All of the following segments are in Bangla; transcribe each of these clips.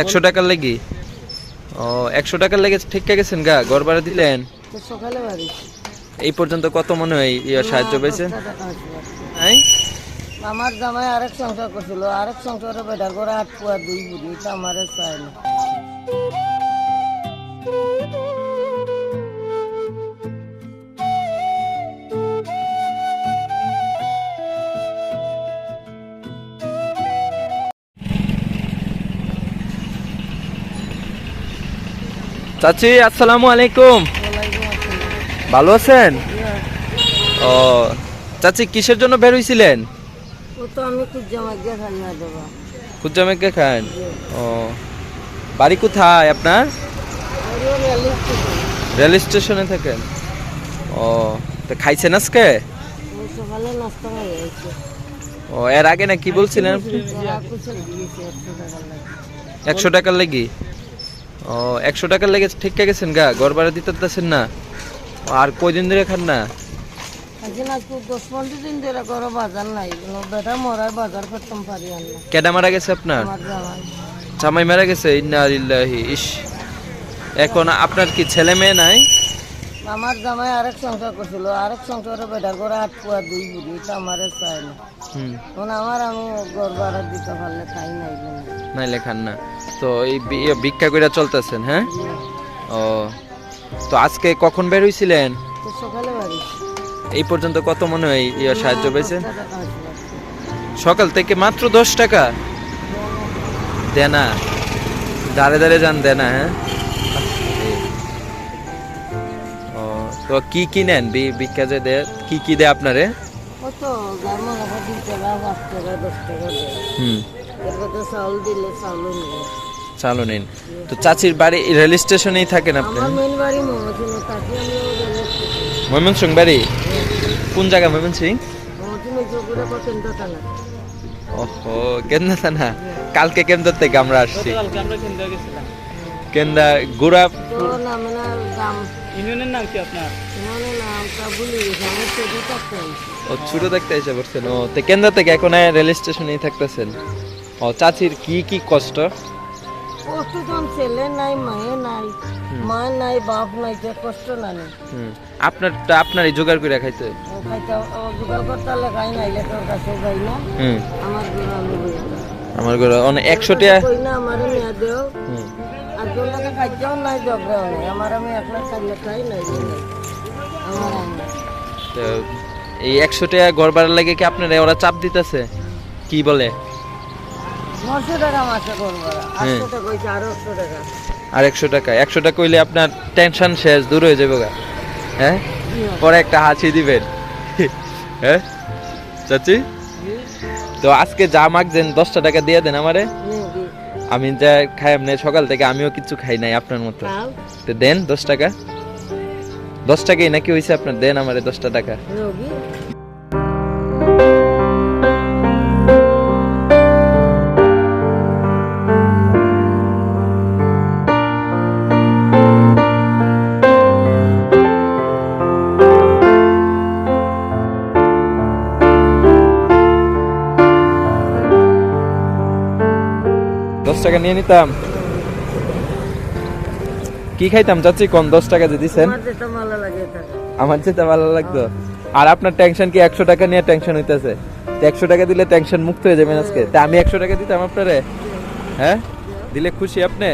একশো টাকার লাগে। ও একশো টাকার লেগে ঠিক গেছেন গা? ঘর ভাড়া দিলেন এই পর্যন্ত কত মনে হয় সাহায্য বাড়ি। হ্যাঁ? আমার জামাই আরেক সংসার করছিল আরেক সংসারে বেটার করে আট পুয়া দুই বুড়ি আমার চাই না। চাচি আসসালামু আলাইকুম। ভালো আছেন? ও চাচি কিসের জন্য বের হইছিলেন? খুজ্জামেকে খান? ও বাড়ি কোথায় আপনার? রেলিং স্টেশনে। থাকেন। ও তো খাইছেন আজকে? ও এর আগে না কি বলছিলেন একশো টাকার লেগে? ও একশো টাকার লেগে ঠিক গেছেন গা ঘর ভাড়া দিতে পারতেছেন না। আর কয়দিন ধরে খান না? তো বেটা কেডা মারা গেছে আপনার? জামাই। মারা গেছে? ইস। এখন আপনার কি ছেলে মেয়ে নাই? আমার জামাই আরেক সংসার করছিল আরেক সংসারে বেটার করে আট পুয়া দুই বুড়ি আমার চাই না। আমার আমি গড় ভাড়া দিতে পারলে খাই নাই। নাই লেখান না। তো এই ভিক্ষা করে চলতেছেন হ্যাঁ? ও তো আজকে কখন বের বাড়ি এই পর্যন্ত কত মনে হয় ইয়ে সাহায্য পেয়েছেন। সকাল থেকে মাত্র দশ টাকা। দেনা। দাঁড়ে দাঁড়ে যান দেনা হ্যাঁ? ও তো কি কি নেন বি- ভিক্ষা যে দেয়? কি কি দেয় আপনারে? হুম। চাউল দিলে চাউলও নিয়ে চালু নিন তো চাচির বাড়ি রেল স্টেশনেই থাকেন আপনি? মেন ময়মনসিং বাড়ি কোন জায়গা ময়মনসিং মমতিন চৌকুরে ওহো কেন্দ্র থানা? কালকে কেন্দ্র থেকে আমরা আসছি। কেন্দ্রা গুড়া ইউনিয়নের নাম কি আপনার? থাকতে ও ছোট দেখতে এসে পড়ছেন। ও তো কেন্দ্র থেকে এখন রেল স্টেশনেই থাকতেছেন। ও চাচির কি কি কষ্ট? কষ্ট তখন ছেলে নাই মায়ে নাই মা নাই বাপ নাই যে কষ্ট না নেই আপনারই জোগাড় করে খাইতে। জোগাড় করতে নাইলে তোর কাছে যাই না। আমার ঘরে আমি আমার ঘরে অনেক একশো টাকা কই না আমার মেয়ে দেও। আর তোর লাগে খাইতেও নাই ঝগড়াও নাই। আমার আমি একলা খাইলে খাই নাই আমার এই একশো টাকা ঘর ভাড়া লাগে কি আপনারা ওরা চাপ দিতেছে? কি বলে? আরও একশো টাকা। আর একশো টাকা। একশো টাকা হইলে আপনার টেনশন শেষ দূর হয়ে যাবে গা। হ্যাঁ? পরে একটা হাসি দিবেন। হ্যাঁ? চাচি? তো আজকে যা মাগছেন দশটা টাকা দিয়ে দেন আমারে। আমি যা খাই আপনি সকাল থেকে আমিও কিছু খাই নাই আপনার মতো। তো দেন দশ টাকা। দশ টাকাই নাকি হয়েছে আপনার? দেন আমারে দশটা টাকা। দশ টাকা নিয়ে নিতাম। কি খাইতাম চাচ্ছি কোন দশ টাকা যে দিছেন? আমার যেটা ভালো লাগতো। আর আপনার টেনশন কি একশো টাকা নিয়ে টেনশন হইতেছে? একশো টাকা দিলে টেনশন মুক্ত হয়ে যাবেন আজকে। তা আমি একশো টাকা দিতাম আপনারে? হ্যাঁ? দিলে খুশি আপনি?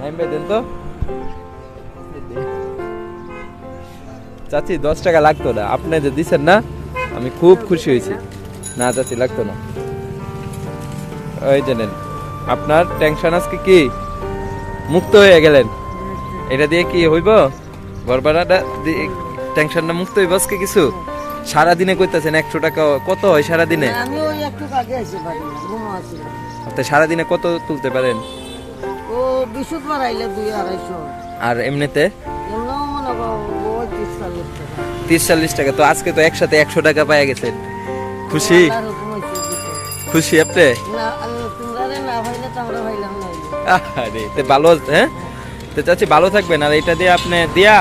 আমি ভাই দেন তো। চাচি দশ টাকা লাগতো না। আপনি যে দিচ্ছেন না আমি খুব খুশি হয়েছি। না চাচি লাগতো না। ওই জানেন আপনার টেনশন আজকে কি? মুক্ত হয়ে গেলেন। এটা দিয়ে কি হইব? ঘর ভাড়াটা টেনশনটা মুক্ত হইব আজকে কিছু? সারাদিনে কইতাছেন একশো টাকা কত হয় ঘুমো আসিলাম তো সারাদিনে কত তুলতে পারেন? আর এমনিতে? মনে তিরিশ চল্লিশ টাকা। তো আজকে তো একসাথে একশো টাকা পাইয়া গেছেন। খুশি? খুশি আপনি? আরে তে ভালো হ্যাঁ? তো চাচ্ছি ভালো থাকবেন আর এটা দিয়ে আপনি দিয়া